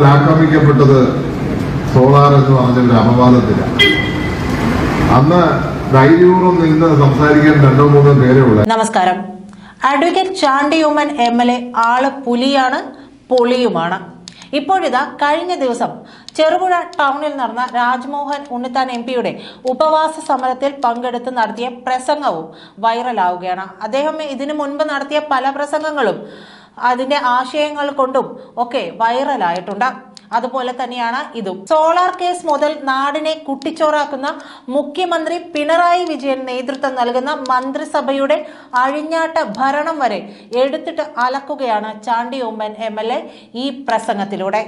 കൂടുതൽ ആക്രമിക്കപ്പെട്ടത് സോളാർ എന്ന് പറഞ്ഞ ഒരു അപവാദത്തിലാണ്. അന്ന് ധൈര്യപൂർവം നിന്ന് സംസാരിക്കാൻ രണ്ടോ മൂന്നോ പേരേ ഉള്ളൂ നമസ്കാരം. Advocate Chandy Oommen M L A ആൾ പുലിയാണ് പൊളിയുമാണ്. ഇപ്പോഴിതാ കഴിഞ്ഞ ദിവസം ചെറുപുഴ ടൗണിൽ നടന്ന രാജ്മോഹൻ ഉണ്ണിത്താൻ എം പിയുടെ ഉപവാസ സമരത്തിൽ പങ്കെടുത്ത് നടത്തിയ പ്രസംഗവും വൈറലാവുകയാണ്. അദ്ദേഹം ഇതിനു മുൻപ് നടത്തിയ പല പ്രസംഗങ്ങളും അതിന്റെ ആശയങ്ങൾ കൊണ്ടും ഒക്കെ വൈറലായിട്ടുണ്ട് അതുപോലെ തന്നെയാണ് ഇതും. സോളാർ കേസ് മുതൽ നാടിനെ കുട്ടിച്ചോറാക്കുന്ന മുഖ്യമന്ത്രി പിണറായി വിജയൻ നേതൃത്വം നൽകുന്ന മന്ത്രിസഭയുടെ അഴിഞ്ഞാട്ട ഭരണം വരെ എടുത്തിട്ട് അലക്കുകയാണ് Chandy Oommen M L A ഈ പ്രസംഗത്തിലൂടെ.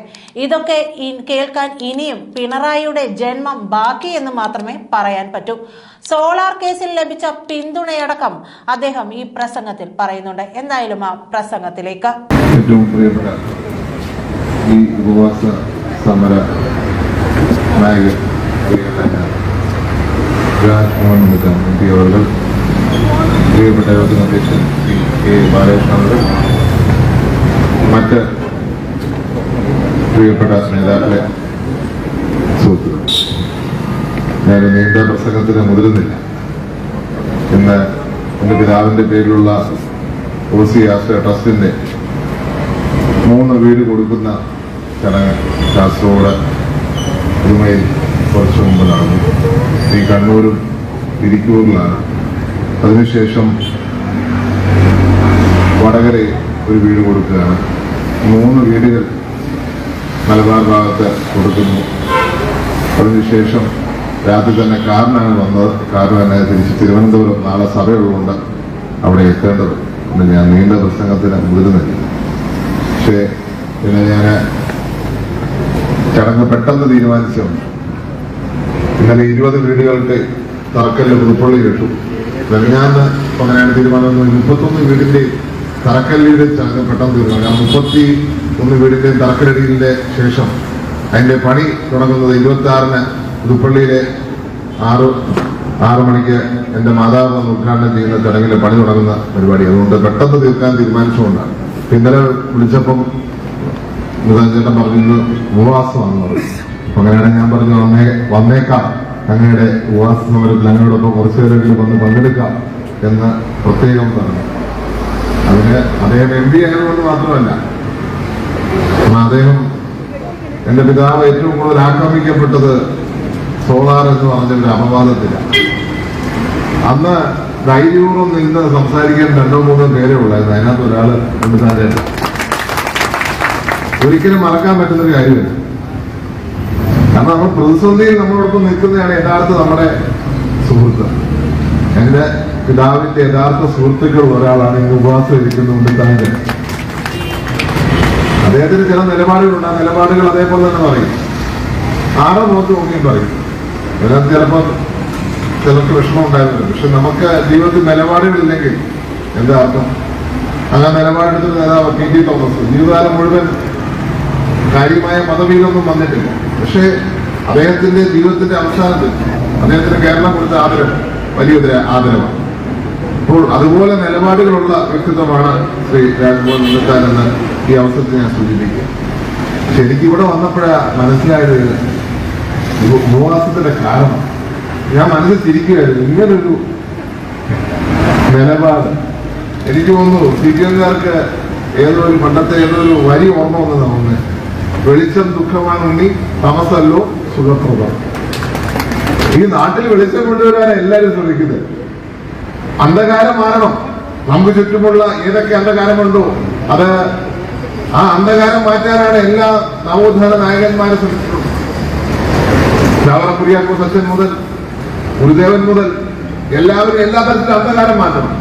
ഇതൊക്കെ കേൾക്കാൻ ഇനിയും പിണറായിയുടെ ജന്മം ബാക്കി എന്ന് മാത്രമേ പറയാൻ പറ്റൂ. സോളാർ കേസിൽ ലഭിച്ച പിന്തുണയടക്കം അദ്ദേഹം ഈ പ്രസംഗത്തിൽ പറയുന്നുണ്ട്. എന്തായാലും ആ പ്രസംഗത്തിലേക്ക്. ഏറ്റവും പ്രിയപ്പെട്ട ഉപവാസ സമര നായകൻ Rajmohan M P. Shri K Balakrishnan മറ്റ് പ്രിയപ്പെട്ട നേതാക്കളെ സുഹൃത്തുക്കൾ. ഞാൻ നീണ്ട പ്രസംഗത്തിന് മുതിരുന്നില്ല. ഇന്ന് എന്റെ പിതാവിന്റെ പേരിലുള്ള ഒ സി ആശ്രയ ട്രസ്റ്റിന്റെ മൂന്ന് വീട് കൊടുക്കുന്ന ചടങ്ങ് കാസർഗോഡ് പുതുമയിൽ കുറച്ച് മുമ്പ് നടന്നു. ഈ കണ്ണൂരും തിരിക്കൂറിലാണ് അതിനുശേഷം വടകരയിൽ ഒരു വീട് കൊടുക്കുകയാണ്. മൂന്ന് വീടുകൾ മലബാർ ഭാഗത്ത് കൊടുക്കുന്നു. അതിനുശേഷം രാത്രി തന്നെ കാറിനാണ് വന്നത്. കാറിന് തന്നെ തിരിച്ച് തിരുവനന്തപുരം നാളെ സഭയുള്ളതുകൊണ്ട് അവിടെ എത്തേണ്ടത് ഞാൻ നീണ്ട പ്രസംഗത്തിന് മുതിരുന്നില്ല. പക്ഷേ പിന്നെ ഞാൻ ചടങ്ങ് പെട്ടെന്ന് തീരുമാനിച്ചു ഇന്നലെ ഇരുപത് വീടുകൾക്ക് തറക്കല്ല് പുതുപ്പള്ളി കിട്ടു വെങ്ങാന്ന് അങ്ങനെയാണ് തീരുമാനം. മുപ്പത്തൊന്ന് വീടിന്റെ തറക്കല്ലിയുടെ ചടങ്ങ് പെട്ടെന്ന് തീരുമാനം. ആ മുപ്പത്തി ഒന്ന് വീടിന്റെയും തറക്കല്ലടിയുടെ ശേഷം അതിന്റെ പണി തുടങ്ങുന്നത് ഇരുപത്തി ആറിന് പുതുപ്പള്ളിയിലെ ആറ് ആറ് മണിക്ക് എന്റെ മാതാവ് ഉദ്ഘാടനം ചെയ്യുന്ന ചടങ്ങിലെ പണി തുടങ്ങുന്ന പരിപാടി. അതുകൊണ്ട് പെട്ടെന്ന് തീർക്കാൻ തീരുമാനിച്ചുകൊണ്ടാണ് ഇന്നലെ വിളിച്ചപ്പം മുതലേട്ടൻ പറഞ്ഞു ഉപവാസമാണെന്ന് പറഞ്ഞു. അപ്പൊ അങ്ങനെയാണെങ്കിൽ ഞാൻ പറഞ്ഞു വന്നേ വന്നേക്കാം. അങ്ങയുടെ ഉപവാസ സമരത്തിൽ അങ്ങയോടൊപ്പം കുറച്ചു പേരെങ്കിലും വന്ന് പങ്കെടുക്കാം എന്ന് പ്രത്യേകം പറഞ്ഞു. അതിന് അദ്ദേഹം എം പി ആയതുകൊണ്ട് മാത്രമല്ല. അദ്ദേഹം എന്റെ പിതാവ് ഏറ്റവും കൂടുതൽ ആക്രമിക്കപ്പെട്ടത് സോളാർ എന്ന് പറഞ്ഞ ഒരു അപവാദത്തിലാണ്. അന്ന് ധൈര്യപൂർവം നിന്ന് സംസാരിക്കാൻ രണ്ടോ മൂന്നോ പേരേ ഉള്ളായിരുന്നു. അതിനകത്ത് ഒരാൾ ഉണ്ണിത്താന്റെ ഒരിക്കലും മറക്കാൻ പറ്റുന്ന ഒരു കാര്യമില്ല. കാരണം നമ്മൾ പ്രതിസന്ധിയിൽ നമ്മളോടൊപ്പം നിൽക്കുന്നതാണ് യഥാർത്ഥ നമ്മുടെ സുഹൃത്ത്. എന്റെ പിതാവിന്റെ യഥാർത്ഥ സുഹൃത്തുക്കൾ ഒരാളാണ് ഇന്ന് ഉപവാസം ഇരിക്കുന്ന ഉണ്ണിത്താന്റെ അദ്ദേഹത്തിന് ചില നിലപാടുകളുണ്ട്. ആ നിലപാടുകൾ അതേപോലെ തന്നെ പറയും. ആരോ നോക്കി നോക്കിയും പറയും. അതിനകത്ത് ചിലപ്പോൾ ചിലർക്ക് വിഷമം ഉണ്ടായിരുന്നു പക്ഷെ നമുക്ക് ജീവിതത്തിൽ നിലപാടുകളില്ലെങ്കിൽ എന്താ അർത്ഥം? അങ്ങനെ നിലപാടെടുത്ത നേതാവ് പി ടി തോമസ്. ജീവിതകാലം മുഴുവൻ കാര്യമായ പദവിയിലൊന്നും വന്നിട്ടില്ല. പക്ഷേ അദ്ദേഹത്തിന്റെ ജീവിതത്തിന്റെ അവസാനത്തിൽ അദ്ദേഹത്തിന് കേരളം കൊടുത്ത ആദരവ് വലിയൊരു ആദരവാണ്. അപ്പോൾ അതുപോലെ നിലപാടുകളുള്ള വ്യക്തിത്വമാണ് ശ്രീ രാജ്മോഹൻ ഉണ്ണിത്താൻ എന്ന് ഈ അവസരത്തിൽ ഞാൻ സൂചിപ്പിക്കുക. പക്ഷെ എനിക്കിവിടെ വന്നപ്പോഴാ മനസ്സിലായത് മൂവാസത്തിന്റെ കാരണം. ഞാൻ മനസ്സിൽ ചിരിക്കുകയായിരുന്നു. ഇങ്ങനൊരു നിലപാട്. എനിക്ക് തോന്നുന്നു സി പി എംകാർക്ക് ഏതോ ഒരു പണ്ടത്തെ ഏതോ ഒരു വരി ഓർമ്മ വന്നതാണ് ഒന്ന്. വെളിച്ചം ദുഃഖമാണ് ഉണ്ണി തമസല്ലോ സുഖപ്രദം. ഈ നാട്ടിൽ വെളിച്ചം കൊണ്ടുവരാൻ എല്ലാവരും ശ്രമിക്കുന്നത് അന്ധകാരം മാറണം. നമുക്ക് ചുറ്റുമുള്ള ഏതൊക്കെ അന്ധകാരമുണ്ടോ അത് ആ അന്ധകാരം മാറ്റാനാണ് എല്ലാ നവോത്ഥാന നായകന്മാരും ശ്രമിച്ചിട്ടുള്ളത്. ചാവറ അച്ഛൻ മുതൽ ഗുരുദേവൻ മുതൽ എല്ലാവരും എല്ലാ തരത്തിലും അന്ധകാരം മാറ്റണം.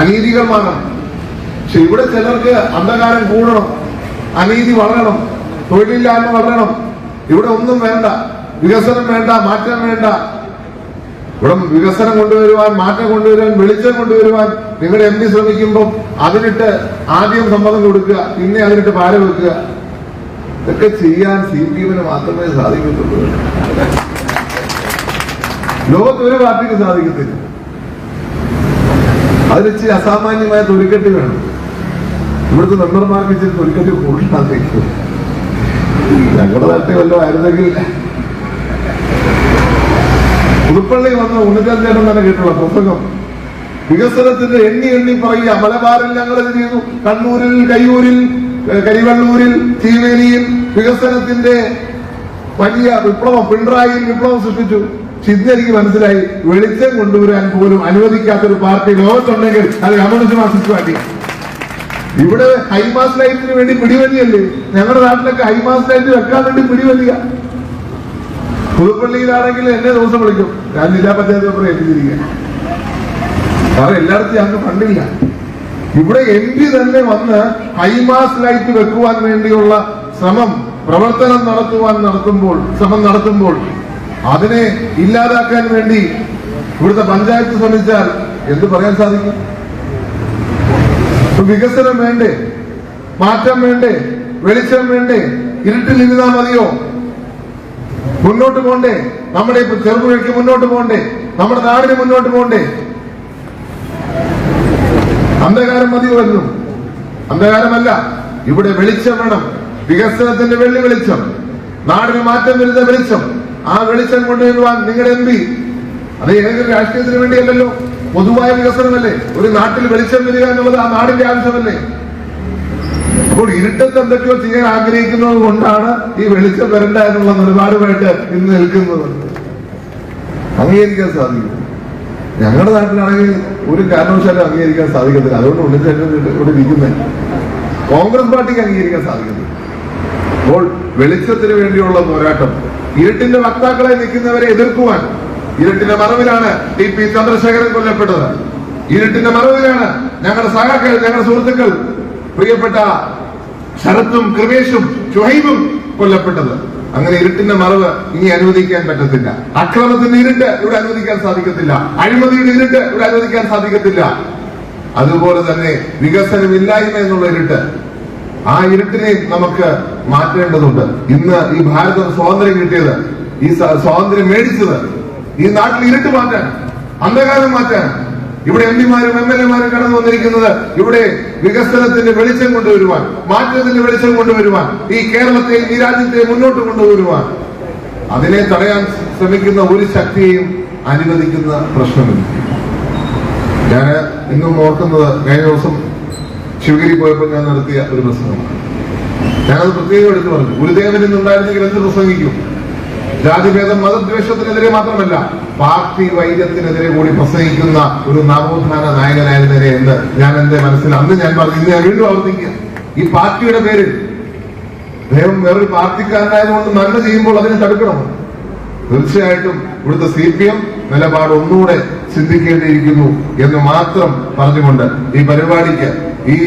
അനീതികൾ മാറണം. പക്ഷെ ഇവിടെ ചിലർക്ക് അന്ധകാരം കൂടണം അനീതി വളരണം. തൊഴിലില്ലായ്മ വളരണം. ഇവിടെ ഒന്നും വേണ്ട. വികസനം വേണ്ട മാറ്റം വേണ്ട. ഇവിടെ വികസനം കൊണ്ടുവരുവാൻ മാറ്റം കൊണ്ടുവരുവാൻ വെളിച്ചം കൊണ്ടുവരുവാൻ നിങ്ങളുടെ എം പി ശ്രമിക്കുമ്പോൾ അതിനിട്ട് ആദ്യം സമ്മതം കൊടുക്കുക പിന്നെ അതിനിട്ട് പാര വെക്കുക. ഇതൊക്കെ ചെയ്യാൻ സി പി എമ്മിന് മാത്രമേ സാധിക്കത്തുള്ളൂ. ലോകത്ത് ഒരു പാർട്ടിക്ക് സാധിക്കത്തില്ല. അതിന് ഇച്ചിരി അസാമാന്യമായ തൊലിക്കെട്ട് വേണം. ഇവിടുത്തെ മെമ്പർമാർക്ക് ഇച്ചിരി തൊലിക്കെട്ട് കൂടുതലായിരിക്കും ഞങ്ങളുടെ നാട്ടിൽ വല്ലതും ആയിരുന്നെങ്കിൽ പുതുപ്പള്ളി വന്ന ഉണ്ണിച്ചാൻ തന്നെ കേട്ടുള്ള പുസ്തകം. വികസനത്തിന്റെ എണ്ണി എണ്ണി പറയുക. മലബാറിൽ ഞങ്ങൾ ഇത് ചെയ്തു. കണ്ണൂരിൽ കയ്യൂരിൽ കരിവള്ളൂരിൽ ചീവേലിയിൽ വികസനത്തിന്റെ വലിയ വിപ്ലവം പിണറായി വിപ്ലവം സൃഷ്ടിച്ചു. എനിക്ക് മനസ്സിലായി. വെളിച്ചം കൊണ്ടുവരാൻ പോലും അനുവദിക്കാത്തൊരു പാർട്ടി ലോകത്തുണ്ടെങ്കിൽ അത് കമ്മ്യൂണിസ്റ്റ് മാർക്സിസ്റ്റ് പാർട്ടി. ഇവിടെ ഹൈമാസ് ലൈറ്റിന് വേണ്ടി പിടിവലിയല്ലേ? ഞങ്ങളുടെ നാട്ടിലൊക്കെ ഹൈമാസ് ലൈറ്റ് വെക്കാൻ വേണ്ടി പിടിവലിയ. പുതുപ്പള്ളിയിലാണെങ്കിൽ എന്നെ ദിവസം വിളിക്കും. ഞാൻ ജില്ലാ പഞ്ചായത്ത് മെമ്പർ ഏൽപ്പിച്ചിരിക്കുക കാരണം എല്ലായിടത്തും ഞങ്ങൾക്ക് ഫണ്ടില്ല. ഇവിടെ എം പി തന്നെ വന്ന് ഹൈമാസ് ലൈറ്റ് വെക്കുവാൻ വേണ്ടിയുള്ള ശ്രമം പ്രവർത്തനം നടത്തുവാൻ നടത്തുമ്പോൾ ശ്രമം നടത്തുമ്പോൾ അതിനെ ഇല്ലാതാക്കാൻ വേണ്ടി ഇവിടുത്തെ പഞ്ചായത്ത് ശ്രമിച്ചാൽ എന്ത് പറയാൻ സാധിക്കും? വികസനം വേണ്ടേ? മാറ്റം വേണ്ടേ? വെളിച്ചം വേണ്ടേ? ഇരുട്ടിൽ ഇരുന്നാ മതിയോ? മുന്നോട്ട് പോണ്ടേ? നമ്മുടെ ഇപ്പൊ ചെറുപുഴയ്ക്ക് മുന്നോട്ട് പോണ്ടേ? നമ്മുടെ നാടിന് മുന്നോട്ട് പോണ്ടേ? അന്ധകാരം മതിയുമല്ലോ. അന്ധകാരമല്ല. ഇവിടെ വെളിച്ചം വേണം. വികസനത്തിന്റെ വെള്ളി വെളിച്ചം. നാടിന് മാറ്റം വരുന്ന വെളിച്ചം. ആ വെളിച്ചം കൊണ്ടുവരുവാൻ നിങ്ങളുടെ എം അത് ഏതൊരു രാഷ്ട്രീയത്തിന് വേണ്ടിയല്ലല്ലോ? പൊതുവായ വികസനമല്ലേ? ഒരു നാട്ടിൽ വെളിച്ചം വരിക എന്നുള്ളത് ആ നാടിന്റെ ആവശ്യമല്ലേ? അപ്പോൾ ഇരുട്ടത്ത് എന്തൊക്കെയോ ചെയ്യാൻ ആഗ്രഹിക്കുന്നത് കൊണ്ടാണ് ഈ വെളിച്ചം വരണ്ട എന്നുള്ള നിലപാടുമായിട്ട് ഇന്ന് നിൽക്കുന്നത്. അംഗീകരിക്കാൻ സാധിക്കും. ഞങ്ങളുടെ നാട്ടിലാണെങ്കിൽ ഒരു കാരണവശാലും അംഗീകരിക്കാൻ സാധിക്കത്തില്ല. അതുകൊണ്ട് ഉണ്ണിച്ചേട്ടൻ ഇവിടെ കോൺഗ്രസ് പാർട്ടിക്ക് അംഗീകരിക്കാൻ സാധിക്കുന്നു അപ്പോൾ വെളിച്ചത്തിന് വേണ്ടിയുള്ള പോരാട്ടം ഇരുട്ടിന്റെ വക്താക്കളെ നിൽക്കുന്നവരെ എതിർക്കുവാൻ ഇരുട്ടിന്റെ മറവിലാണ് ടി പി ചന്ദ്രശേഖരൻ കൊല്ലപ്പെട്ടത്. ഇരുട്ടിന്റെ മറവിലാണ് ഞങ്ങളുടെ സഹാക്കൾ ഞങ്ങളുടെ സുഹൃത്തുക്കൾ പ്രിയപ്പെട്ട ശരത്തും കൃപേഷും ഷുഹൈബും കൊല്ലപ്പെട്ടത്. അങ്ങനെ ഇരുട്ടിന്റെ മറവ് ഇനി അനുവദിക്കാൻ പറ്റത്തില്ല. അക്രമത്തിന്റെ ഇരുട്ട് ഇവിടെ അനുവദിക്കാൻ സാധിക്കത്തില്ല. അഴിമതിയുടെ ഇരുട്ട് ഇവിടെ അനുവദിക്കാൻ സാധിക്കത്തില്ല. അതുപോലെ തന്നെ വികസനമില്ലായ്മ എന്നുള്ള ഇരുട്ട്. ആ ഇരുട്ടിനെ നമുക്ക് മാറ്റേണ്ടതുണ്ട്. ഇന്ന് ഈ ഭാരതം സ്വാതന്ത്ര്യം കിട്ടിയത് ഈ സ്വാതന്ത്ര്യം മേടിച്ചത് ഈ നാട്ടിൽ ഇരുട്ട് മാറ്റാൻ അന്ധകാരം മാറ്റാൻ ഇവിടെ എം പിമാരും എം എൽ എമാരും കടന്നു വന്നിരിക്കുന്നത് ഇവിടെ വികസനത്തിന്റെ വെളിച്ചം കൊണ്ടുവരുവാൻ മാറ്റത്തിന്റെ വെളിച്ചം കൊണ്ടുവരുവാൻ ഈ കേരളത്തെ ഈ രാജ്യത്തെ മുന്നോട്ട് കൊണ്ടുവരുവാൻ. അതിനെ തടയാൻ ശ്രമിക്കുന്ന ഒരു ശക്തിയെയും അനുവദിക്കുന്ന പ്രശ്നമില്ല. ഞാൻ ഇന്നും ഓർക്കുന്നത് കഴിഞ്ഞ ദിവസം ശിവഗിരി പോയപ്പോൾ ഞാൻ നടത്തിയ ഒരു പ്രശ്നമാണ് ഞാനത് പ്രത്യേകം എടുത്തു പറഞ്ഞു. ഗുരുദേവൻ ഇന്നുണ്ടായിരുന്നെങ്കിൽ എന്ത് പ്രസംഗിക്കും? ജാതിഭേദം മതദ്വേഷത്തിനെതിരെ മാത്രമല്ല പാർട്ടി വൈദ്യത്തിനെതിരെ കൂടി പ്രസംഗിക്കുന്ന ഒരു നവോത്ഥാന നായകനായിരുന്നേ എന്ന് ഞാൻ എന്റെ മനസ്സിൽ അന്ന് ഞാൻ പറഞ്ഞു ഇന്ന് ഞാൻ വീണ്ടും ആവർത്തിക്കുക. ഈ പാർട്ടിയുടെ പേരിൽ അദ്ദേഹം വേറൊരു പാർട്ടിക്കാരനായതുകൊണ്ട് നന്മ ചെയ്യുമ്പോൾ അതിനെ തടുക്കണം. തീർച്ചയായിട്ടും ഇവിടുത്തെ സി പി എം നിലപാട് ഒന്നുകൂടെ ചിന്തിക്കേണ്ടിയിരിക്കുന്നു എന്ന് മാത്രം പറഞ്ഞുകൊണ്ട് ഈ പരിപാടിക്ക് ഈ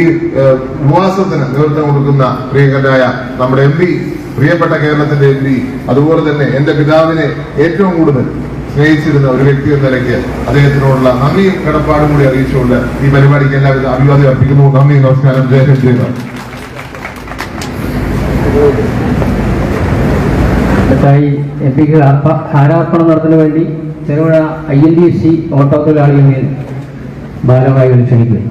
ഉപവാസത്തിന് നേതൃത്വം കൊടുക്കുന്ന പ്രിയങ്കരായ നമ്മുടെ എം പി പ്രിയപ്പെട്ട കേരളത്തിന്റെ എം പി അതുപോലെ തന്നെ എന്റെ പിതാവിനെ ഏറ്റവും കൂടുതൽ സ്നേഹിച്ചിരുന്ന ഒരു വ്യക്തി എന്ന നിലയ്ക്ക് അദ്ദേഹത്തിനോടുള്ള നന്ദിയും കടപ്പാടും കൂടി അറിയിച്ചുകൊണ്ട് ഈ പരിപാടിക്ക് എല്ലാവിധ അഭിവാദ്യം അർപ്പിക്കുന്നു. നന്ദി നമസ്കാരം. ജയ ഹിന്ദ് ജയ ഭാരത്. അടുത്തായി എം പിക്ക് ഹാരാർപ്പണം നടത്തുന്നതിന് വേണ്ടി Cherupuzha I N D C auto തൊഴിലാളികളിൽ ഭാരവാഹികൾ ക്ഷണിക്കുന്നു.